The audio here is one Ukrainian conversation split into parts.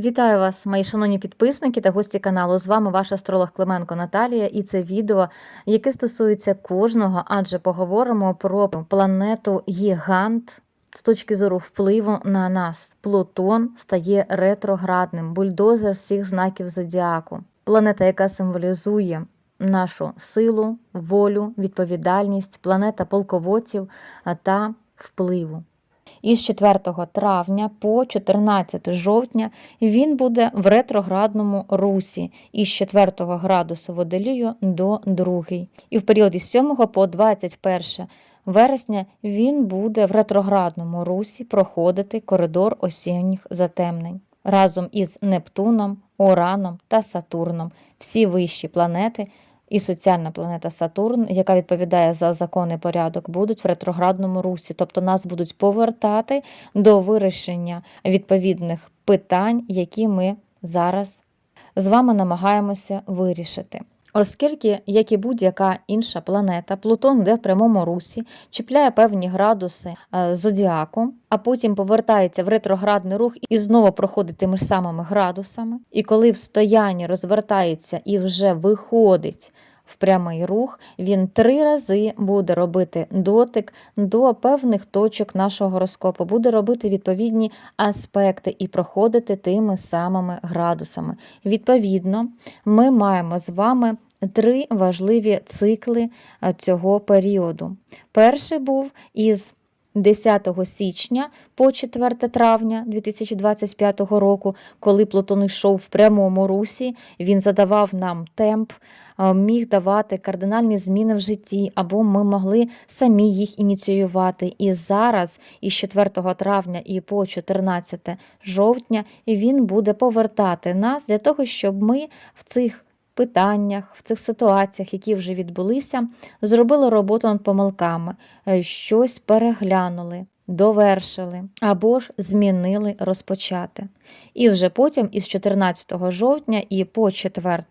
Вітаю вас, мої шановні підписники та гості каналу. З вами ваш астролог Клименко Наталія, і це відео, яке стосується кожного, адже поговоримо про планету Гігант з точки зору впливу на нас. Плутон стає ретроградним, бульдозер всіх знаків зодіаку. Планета, яка символізує нашу силу, волю, відповідальність, планета полководців та впливу. Із 4 травня по 14 жовтня він буде в ретроградному русі із 4 градусу водолію до 2. І в період із 7 по 21 вересня він буде в ретроградному русі проходити коридор осінніх затемнень разом із Нептуном, Ураном та Сатурном, всі вищі планети. І соціальна планета Сатурн, яка відповідає за законний порядок, будуть в ретроградному русі, тобто нас будуть повертати до вирішення відповідних питань, які ми зараз з вами намагаємося вирішити. Оскільки, як і будь-яка інша планета, Плутон йде в прямому русі, чіпляє певні градуси е, зодіаку, а потім повертається в ретроградний рух і знову проходить тими ж самими градусами. І коли в стоянні розвертається і вже виходить в прямий рух, він три рази буде робити дотик до певних точок нашого гороскопу, буде робити відповідні аспекти і проходити тими самими градусами. Відповідно, ми маємо з вами. Три важливі цикли цього періоду. Перший був із 10 січня по 4 травня 2025 року, коли Плутон йшов в прямому русі, він задавав нам темп, міг давати кардинальні зміни в житті, або ми могли самі їх ініціювати. І зараз, із 4 травня і по 14 жовтня, він буде повертати нас для того, щоб ми в цих питаннях, в цих ситуаціях, які вже відбулися, зробили роботу над помилками, е, щось переглянули, довершили або ж змінили розпочати. І вже потім, із 14 жовтня і по 4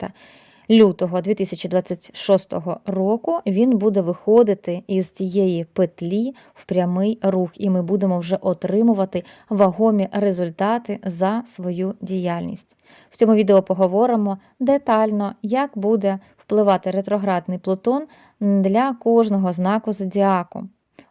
лютого 2026 року, він буде виходити із цієї петлі в прямий рух, і ми будемо вже отримувати вагомі результати за свою діяльність. В цьому відео поговоримо детально, як буде впливати ретроградний Плутон для кожного знаку зодіаку.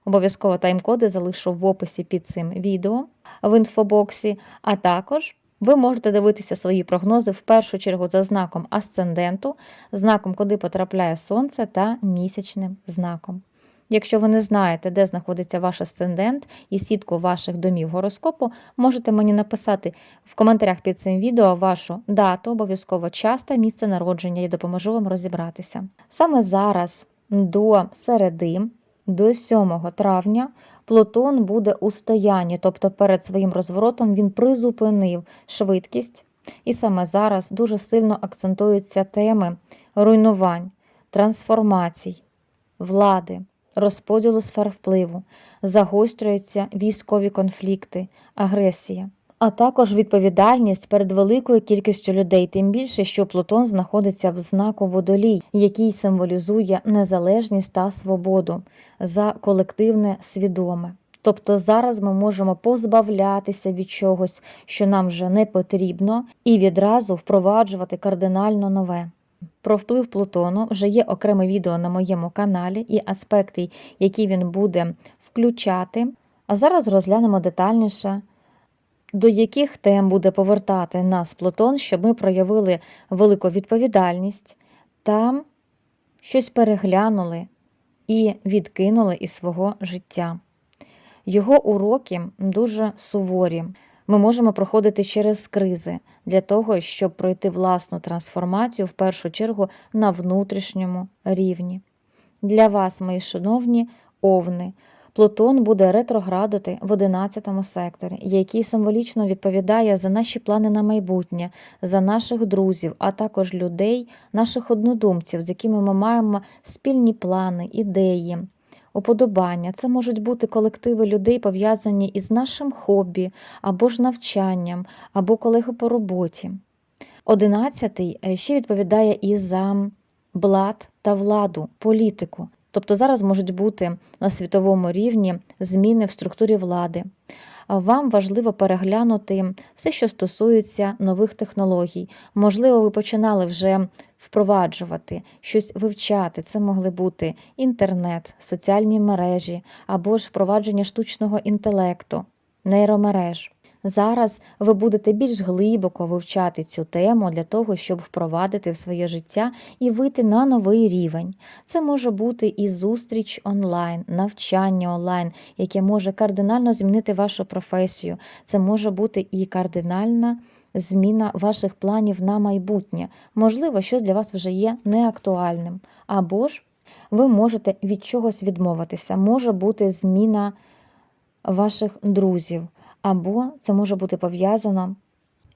Обов'язково тайм-коди залишу в описі під цим відео в інфобоксі, а також ви можете дивитися свої прогнози в першу чергу за знаком асценденту, знаком, куди потрапляє сонце та місячним знаком. Якщо ви не знаєте, де знаходиться ваш асцендент і сітку ваших домів гороскопу, можете мені написати в коментарях під цим відео вашу дату, обов'язково час та місце народження і допоможу вам розібратися. Саме зараз до середи, до 7 травня, Плутон буде у стоянні, тобто перед своїм розворотом він призупинив швидкість, і саме зараз дуже сильно акцентуються теми руйнувань, трансформацій, влади розподілу сфер впливу, загострюються військові конфлікти, агресія, а також відповідальність перед великою кількістю людей, тим більше, що Плутон знаходиться в знаку водолій, який символізує незалежність та свободу за колективне свідоме. Тобто зараз ми можемо позбавлятися від чогось, що нам вже не потрібно, і відразу впроваджувати кардинально нове. Про вплив Плутону вже є окреме відео на моєму каналі і аспекти, які він буде включати. А зараз розглянемо детальніше, до яких тем буде повертати нас Плутон, щоб ми проявили велику відповідальність та щось переглянули і відкинули із свого життя. Його уроки дуже суворі. Ми можемо проходити через кризи для того, щоб пройти власну трансформацію в першу чергу на внутрішньому рівні. Для вас, мої шановні овни, Плутон буде ретроградити в 11 секторі, який символічно відповідає за наші плани на майбутнє, за наших друзів, а також людей, наших однодумців, з якими ми маємо спільні плани, ідеї уподобання. Це можуть бути колективи людей, пов'язані із нашим хобі, або ж навчанням, або колеги по роботі. Одинадцятий е, ще відповідає і за блат та владу, політику. Тобто зараз можуть бути на світовому рівні зміни в структурі влади, вам важливо переглянути все, що стосується нових технологій. Можливо, ви починали вже впроваджувати, щось вивчати. Це могли бути інтернет, соціальні мережі або ж впровадження штучного інтелекту, нейромереж. Зараз ви будете більш глибоко вивчати цю тему для того, щоб впровадити в своє життя і вийти на новий рівень. Це може бути і зустріч онлайн, навчання онлайн, яке може кардинально змінити вашу професію. Це може бути і кардинальна зміна ваших планів на майбутнє. Можливо, щось для вас вже є неактуальним. Або ж ви можете від чогось відмовитися. Може бути зміна ваших друзів, або це може бути пов'язано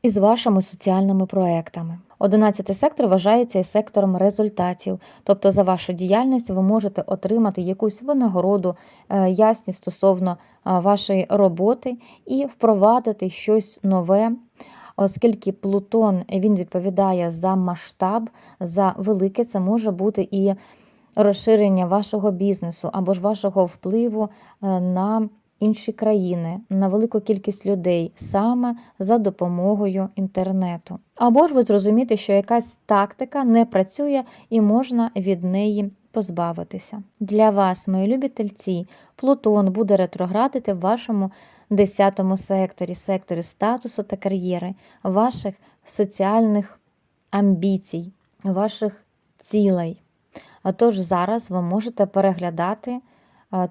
із вашими соціальними проектами. Одинадцятий сектор вважається і сектором результатів, тобто за вашу діяльність ви можете отримати якусь винагороду, е, ясність стосовно е, вашої роботи і впровадити щось нове, оскільки Плутон він відповідає за масштаб, за велике, це може бути і розширення вашого бізнесу або ж вашого впливу е, на інші країни, на велику кількість людей саме за допомогою інтернету. Або ж ви зрозумієте, що якась тактика не працює і можна від неї позбавитися. Для вас, мої любі тельці, Плутон буде ретроградити в вашому 10 секторі, секторі статусу та кар'єри, ваших соціальних амбіцій, ваших цілей. А тож зараз ви можете переглядати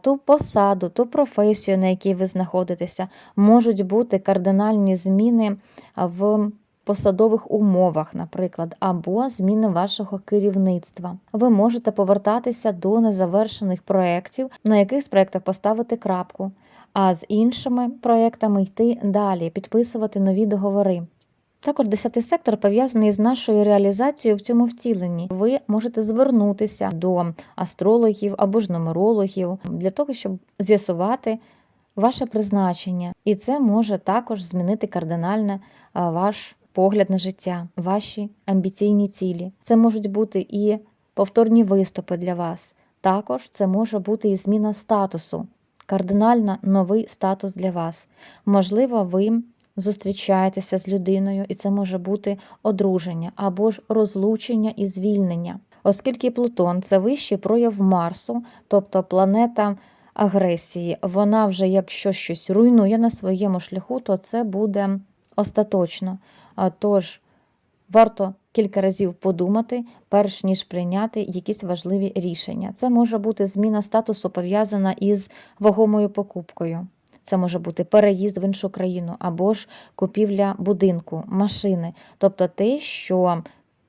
ту посаду, ту професію, на якій ви знаходитеся, можуть бути кардинальні зміни в посадових умовах, наприклад, або зміни вашого керівництва. Ви можете повертатися до незавершених проєктів, на яких з проєктах поставити крапку, а з іншими проєктами йти далі, підписувати нові договори. Також десятий сектор пов'язаний з нашою реалізацією в цьому втіленні. Ви можете звернутися до астрологів або ж нумерологів для того, щоб з'ясувати ваше призначення, і це може також змінити кардинально ваш погляд на життя, ваші амбіційні цілі. Це можуть бути і повторні виступи для вас. Також це може бути і зміна статусу, кардинально новий статус для вас. Можливо, ви зустрічаєтеся з людиною, і це може бути одруження або ж розлучення і звільнення. Оскільки Плутон це вищий прояв Марсу, тобто планета агресії, вона вже, якщо щось руйнує на своєму шляху, то це буде остаточно. Тож варто кілька разів подумати, перш ніж прийняти якісь важливі рішення. Це може бути зміна статусу пов'язана із вагомою покупкою. Це може бути переїзд в іншу країну або ж купівля будинку, машини, тобто те, що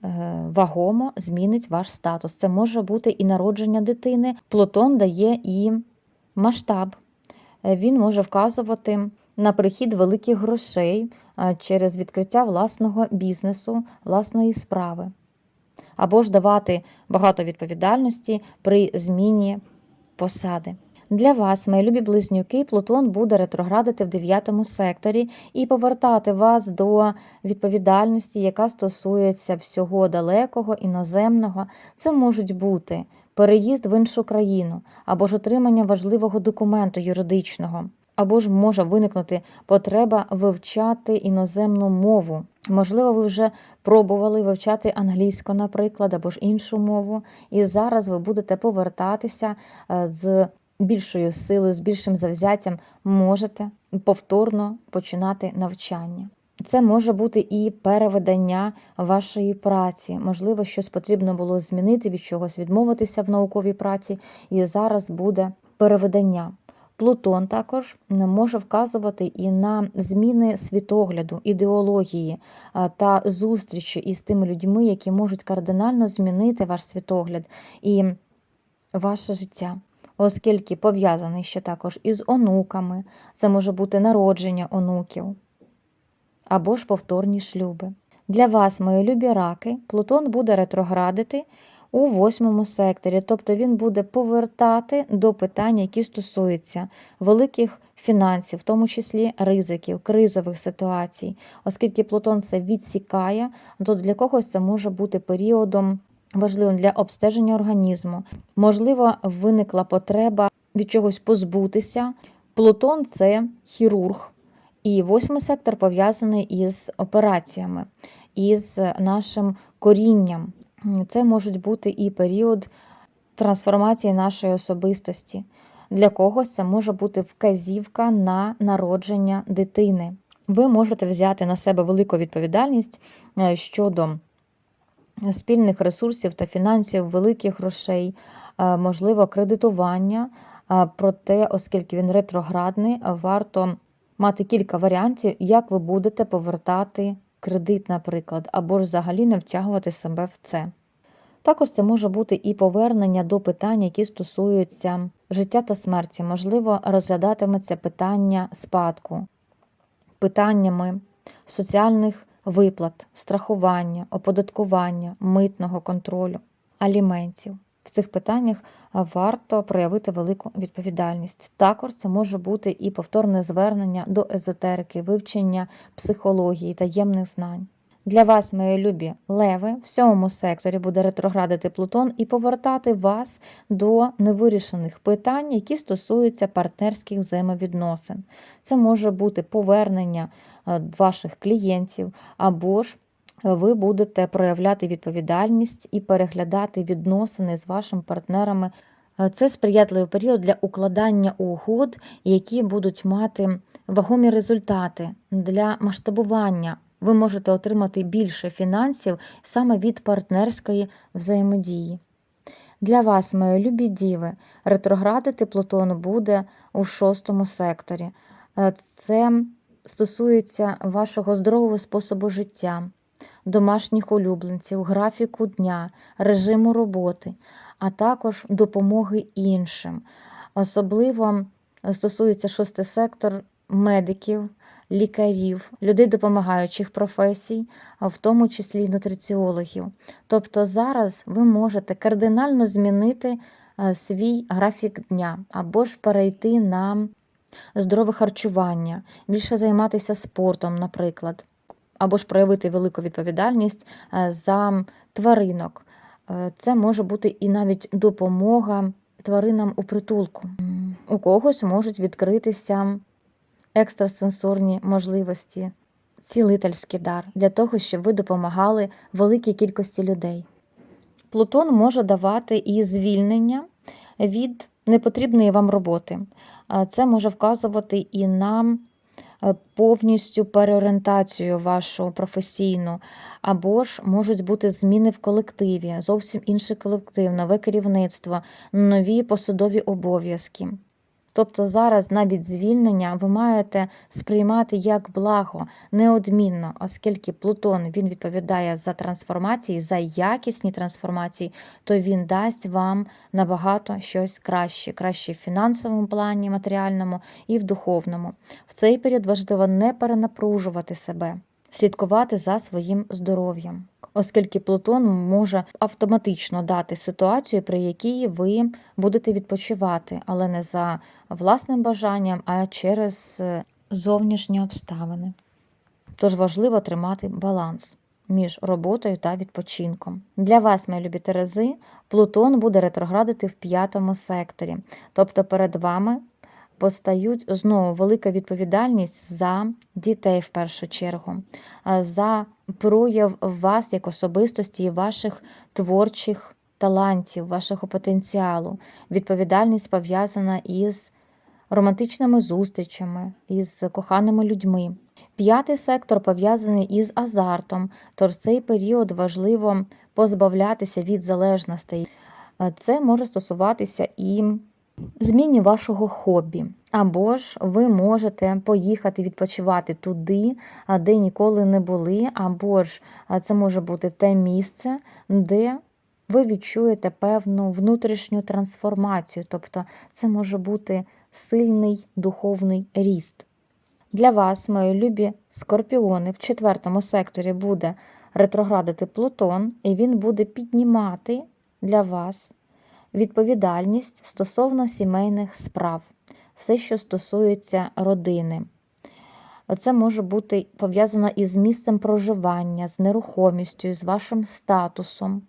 е, вагомо змінить ваш статус. Це може бути і народження дитини. Плутон дає і масштаб. Е, Він може вказувати на прихід великих грошей е, через відкриття власного бізнесу, власної справи, або ж давати багато відповідальності при зміні посади. Для вас, мої любі близнюки, Плутон буде ретроградити в 9 секторі і повертати вас до відповідальності, яка стосується всього далекого, іноземного. Це можуть бути переїзд в іншу країну, або ж отримання важливого документу юридичного, або ж може виникнути потреба вивчати іноземну мову. Можливо, ви вже пробували вивчати англійську, наприклад, або ж іншу мову, і зараз ви будете повертатися е, з більшою силою, з більшим завзяттям можете повторно починати навчання. Це може бути і переведення вашої праці. Можливо, щось потрібно було змінити, від чогось відмовитися в науковій праці, і зараз буде переведення. Плутон також може вказувати і на зміни світогляду, ідеології та зустрічі із тими людьми, які можуть кардинально змінити ваш світогляд і ваше життя оскільки пов'язаний ще також із онуками, це може бути народження онуків. Або ж повторні шлюби. Для вас, мої любі раки, Плутон буде ретроградити у восьмому секторі, тобто він буде повертати до питань, які стосуються великих фінансів, в тому числі ризиків, кризових ситуацій, оскільки Плутон це відсікає, то для когось це може бути періодом важливим для обстеження організму. Можливо, виникла потреба від чогось позбутися. Плутон це хірург, І восьмий сектор пов'язаний із операціями, із нашим корінням. Це можуть бути і період трансформації нашої особистості. Для когось це може бути вказівка на народження дитини. Ви можете взяти на себе велику відповідальність е, щодо спільних ресурсів та фінансів, великих грошей, е, можливо, кредитування. Е, Проте, оскільки він ретроградний, варто мати кілька варіантів, як ви будете повертати кредит, наприклад, або ж взагалі не втягувати себе в це. Також це може бути і повернення до питань, які стосуються життя та смерті. Можливо, розглядатиметься питання спадку, питаннями соціальних виплат, страхування, оподаткування, митного контролю, аліментів. В цих питаннях варто проявити велику відповідальність. Також це може бути і повторне звернення до езотерики, вивчення психології, таємних знань. Для вас, мої любі леви, в сьомому секторі буде ретроградити Плутон і повертати вас до невирішених питань, які стосуються партнерських взаємовідносин. Це може бути повернення е, ваших клієнтів, або ж е, ви будете проявляти відповідальність і переглядати відносини з вашими партнерами. Е, Це сприятливий період для укладання угод, які будуть мати вагомі результати для масштабування ви можете отримати більше фінансів саме від партнерської взаємодії. Для вас, мої любі діви, ретроградити Плутон буде у шостому секторі. Е, Це стосується вашого здорового способу життя, домашніх улюбленців, графіку дня, режиму роботи, а також допомоги іншим. Особливо стосується шостий сектор медиків, лікарів, людей допомагаючих професій, а в тому числі нутриціологів. Тобто зараз ви можете кардинально змінити е, свій графік дня або ж перейти на здорове харчування, більше займатися спортом, наприклад, або ж проявити велику відповідальність е, за тваринок. Е, Це може бути і навіть допомога тваринам у притулку. У когось можуть відкритися екстрасенсорні можливості, цілительський дар для того, щоб ви допомагали великій кількості людей. Плутон може давати і звільнення від непотрібної вам роботи. Це може вказувати і на е, повністю переорієнтацію вашу професійну, або ж можуть бути зміни в колективі, зовсім інший колектив, нове керівництво, нові посадові обов'язки. Тобто зараз навіть звільнення ви маєте сприймати як благо неодмінно, оскільки Плутон він відповідає за трансформації, за якісні трансформації, то він дасть вам набагато щось краще, краще в фінансовому плані, матеріальному і в духовному. В цей період важливо не перенапружувати себе, слідкувати за своїм здоров'ям. Оскільки Плутон може автоматично дати ситуацію, при якій ви будете відпочивати, але не за власним бажанням, а через е, зовнішні обставини. Тож важливо тримати баланс між роботою та відпочинком. Для вас, мої любі Терези, Плутон буде ретроградити в п'ятому секторі, тобто перед вами постають знову велика відповідальність за дітей в першу чергу, за прояв вас як особистості і ваших творчих талантів, вашого потенціалу. Відповідальність пов'язана із романтичними зустрічами, із коханими людьми. П'ятий сектор пов'язаний із азартом, тож в цей період важливо позбавлятися від залежностей. Це може стосуватися і зміні вашого хобі. Або ж ви можете поїхати відпочивати туди, де ніколи не були, або ж це може бути те місце, де ви відчуєте певну внутрішню трансформацію, тобто це може бути сильний духовний ріст. Для вас, мої любі скорпіони, в четвертому секторі буде ретроградити Плутон, і він буде піднімати для вас відповідальність стосовно сімейних справ, все, що стосується родини. Це може бути пов'язано із місцем проживання, з нерухомістю, з вашим статусом.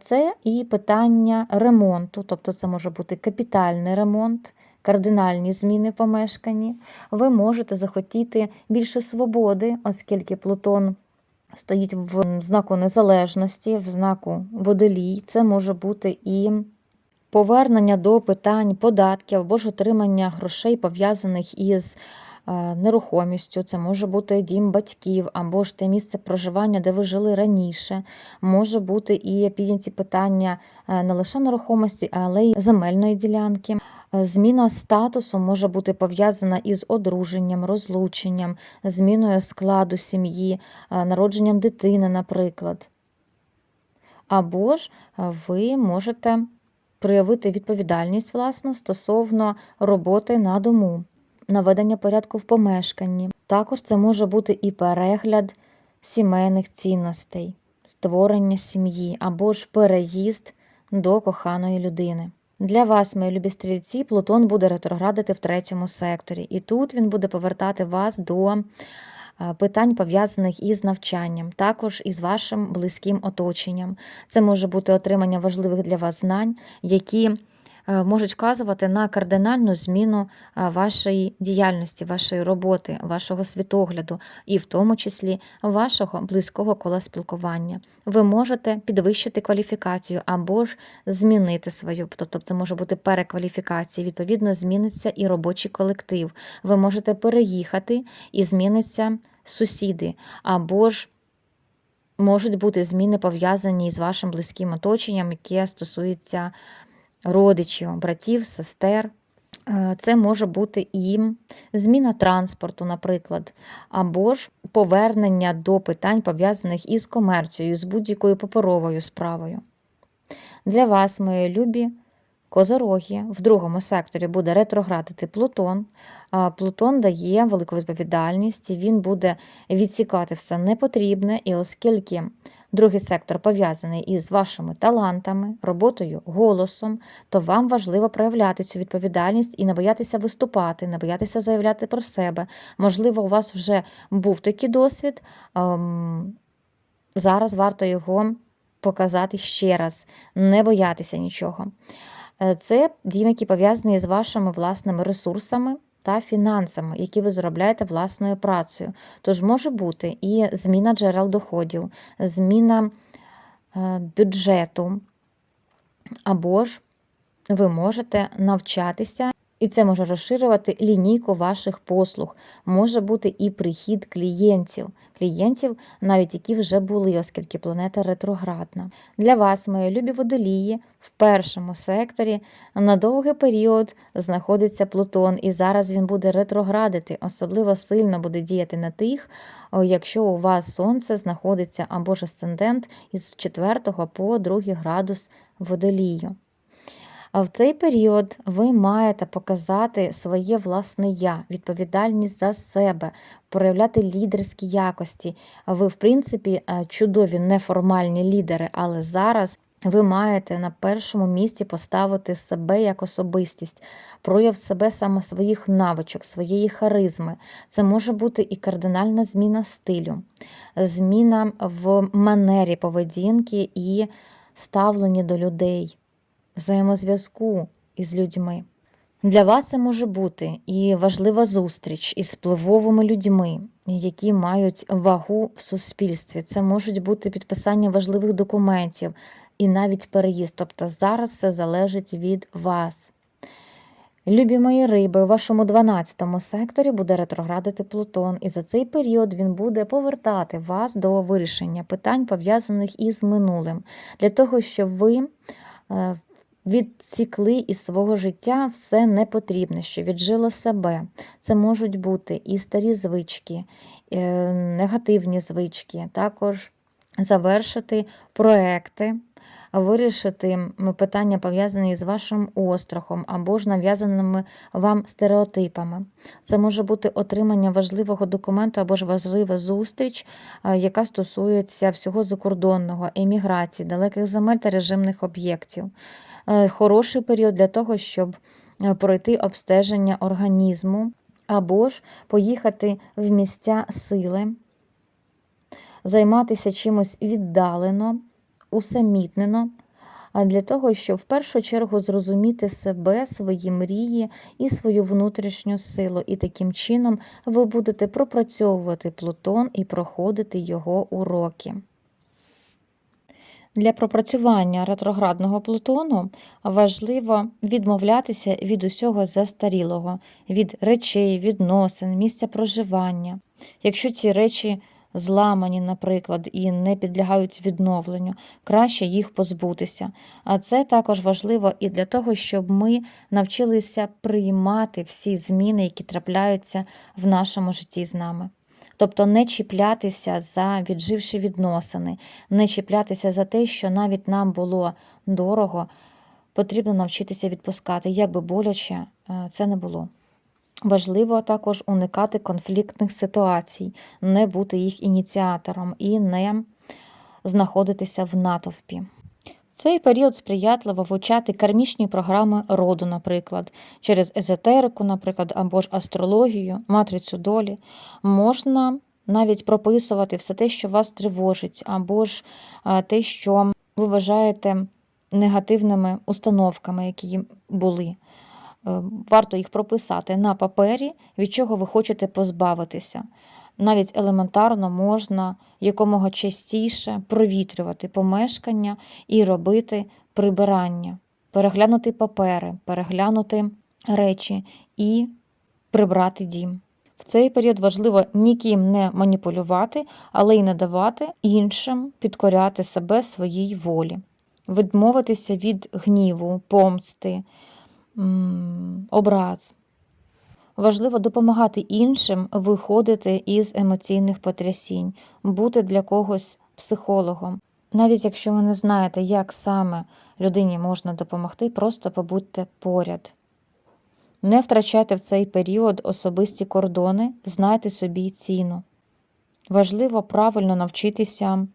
Це і питання ремонту, тобто це може бути капітальний ремонт, кардинальні зміни в помешканні. Ви можете захотіти більше свободи, оскільки Плутон стоїть в знаку незалежності, в знаку водолій. Це може бути і повернення до питань податків або ж отримання грошей, пов'язаних із е, нерухомістю. Це може бути дім батьків, або ж те місце проживання, де ви жили раніше. Може бути і підняті питання е, не лише нерухомості, але й земельної ділянки. Е, Зміна статусу може бути пов'язана із одруженням, розлученням, зміною складу сім'ї, е, народженням дитини, наприклад. Або ж е, ви можете проявити відповідальність власну стосовно роботи на дому, наведення порядку в помешканні. Також це може бути і перегляд сімейних цінностей, створення сім'ї або ж переїзд до коханої людини. Для вас, мої любі стрільці, Плутон буде ретроградити в третьому секторі, і тут він буде повертати вас до е, питань, пов'язаних із навчанням, також із вашим близьким оточенням. Це може бути отримання важливих для вас знань, які можуть вказувати на кардинальну зміну е, вашої діяльності, вашої роботи, вашого світогляду, і в тому числі вашого близького кола спілкування. Ви можете підвищити кваліфікацію або ж змінити свою, тобто це може бути перекваліфікація. Відповідно, зміниться і робочий колектив. Ви можете переїхати і зміниться сусіди, або ж можуть бути зміни пов'язані з вашим близьким оточенням, яке стосується родичів, братів, сестер. Е, Це може бути і зміна транспорту, наприклад, або ж повернення до питань, пов'язаних із комерцією, з будь-якою паперовою справою. Для вас, мої любі козороги, в другому секторі буде ретроградити Плутон. Плутон дає велику відповідальність, він буде відсікати все непотрібне, і оскільки другий сектор пов'язаний із вашими талантами, роботою, голосом, то вам важливо проявляти цю відповідальність і не боятися виступати, не боятися заявляти про себе. Можливо, у вас вже був такий досвід. ем, Зараз варто його показати ще раз, не боятися нічого. Е, Це дім, які пов'язані з вашими власними ресурсами та фінансами, які ви заробляєте власною працею. Тож може бути і зміна джерел доходів, зміна е, бюджету, або ж ви можете навчатися, і це може розширювати лінійку ваших послуг. Може бути і прихід клієнтів, клієнтів, навіть які вже були, оскільки планета ретроградна. Для вас, мої любі водолії, в першому секторі на довгий період знаходиться Плутон, і зараз він буде ретроградити, особливо сильно буде діяти на тих, якщо у вас сонце знаходиться або ж асцендент із 4 по 2 градус водолію. В цей період ви маєте показати своє власне я, відповідальність за себе, проявляти лідерські якості. Ви, в принципі, е, чудові неформальні лідери, але зараз. Ви маєте на першому місці поставити себе як особистість, прояв себе саме своїх навичок, своєї харизми. Це може бути і кардинальна зміна стилю, зміна в манері поведінки і ставленні до людей взаємозв'язку із людьми. Для вас це може бути і важлива зустріч із впливовими людьми, які мають вагу в суспільстві. Це можуть бути підписання важливих документів і навіть переїзд. Тобто зараз все залежить від вас. Любі мої риби, у вашому 12 секторі буде ретроградити Плутон, і за цей період він буде повертати вас до вирішення питань, пов'язаних із минулим, для того, щоб ви е, відсікли із свого життя все непотрібне, що віджило себе. Це можуть бути і старі звички, і негативні звички, також завершити проекти. Вирішити питання, пов'язані з вашим острахом або ж нав'язаними вам стереотипами. Це може бути отримання важливого документу або ж важлива зустріч, е, яка стосується всього закордонного, еміграції, далеких земель та режимних об'єктів. Е, Хороший період для того, щоб е, пройти обстеження організму, або ж поїхати в місця сили, займатися чимось віддалено, усамітнено, а для того, щоб в першу чергу зрозуміти себе, свої мрії і свою внутрішню силу. І таким чином ви будете пропрацьовувати Плутон і проходити його уроки. Для пропрацювання ретроградного Плутону важливо відмовлятися від усього застарілого, від речей, відносин, місця проживання. Якщо ці речі зламані, наприклад, і не підлягають відновленню, краще їх позбутися. А це також важливо і для того, щоб ми навчилися приймати всі зміни, які трапляються в нашому житті з нами. Тобто не чіплятися за відживші відносини, не чіплятися за те, що навіть нам було дорого, потрібно навчитися відпускати, як би боляче е, це не було. Важливо також уникати конфліктних ситуацій, не бути їх ініціатором і не знаходитися в натовпі. Цей період сприятливо вивчати кармічні програми роду, наприклад, через езотерику, наприклад, або ж астрологію, матрицю долі. Можна навіть прописувати все те, що вас тривожить, або ж те, що ви вважаєте негативними установками, які були. Е, Варто їх прописати на папері, від чого ви хочете позбавитися. Навіть елементарно можна якомога частіше провітрювати помешкання і робити прибирання, переглянути папери, переглянути речі і прибрати дім. В цей період важливо ніким не маніпулювати, але й не давати іншим підкоряти себе своїй волі, відмовитися від гніву, помсти, образ. Важливо допомагати іншим виходити із емоційних потрясінь, бути для когось психологом. Навіть якщо ви не знаєте, як саме людині можна допомогти, просто побудьте поряд. Не втрачайте в цей період особисті кордони, знайте собі ціну. Важливо правильно навчитися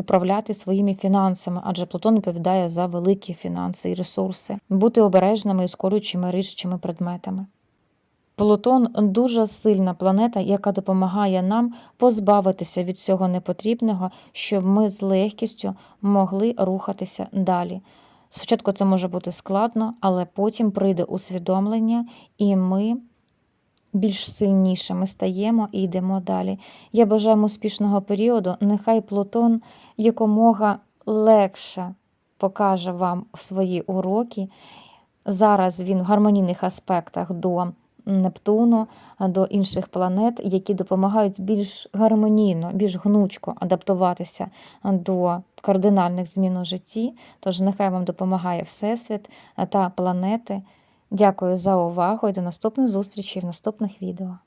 управляти своїми фінансами, адже Плутон відповідає за великі фінанси і ресурси, бути обережними із колючими рижучими предметами. Плутон дуже сильна планета, яка допомагає нам позбавитися від всього непотрібного, щоб ми з легкістю могли рухатися далі. Спочатку це може бути складно, але потім прийде усвідомлення, і ми більш сильнішими стаємо і йдемо далі. Я бажаю успішного періоду. Нехай Плутон якомога легше покаже вам свої уроки. Зараз він в гармонійних аспектах до Нептуну, до інших планет, які допомагають більш гармонійно, більш гнучко адаптуватися до кардинальних змін у житті. Тож нехай вам допомагає Всесвіт та планети. Дякую за увагу і до наступних зустрічей в наступних відео.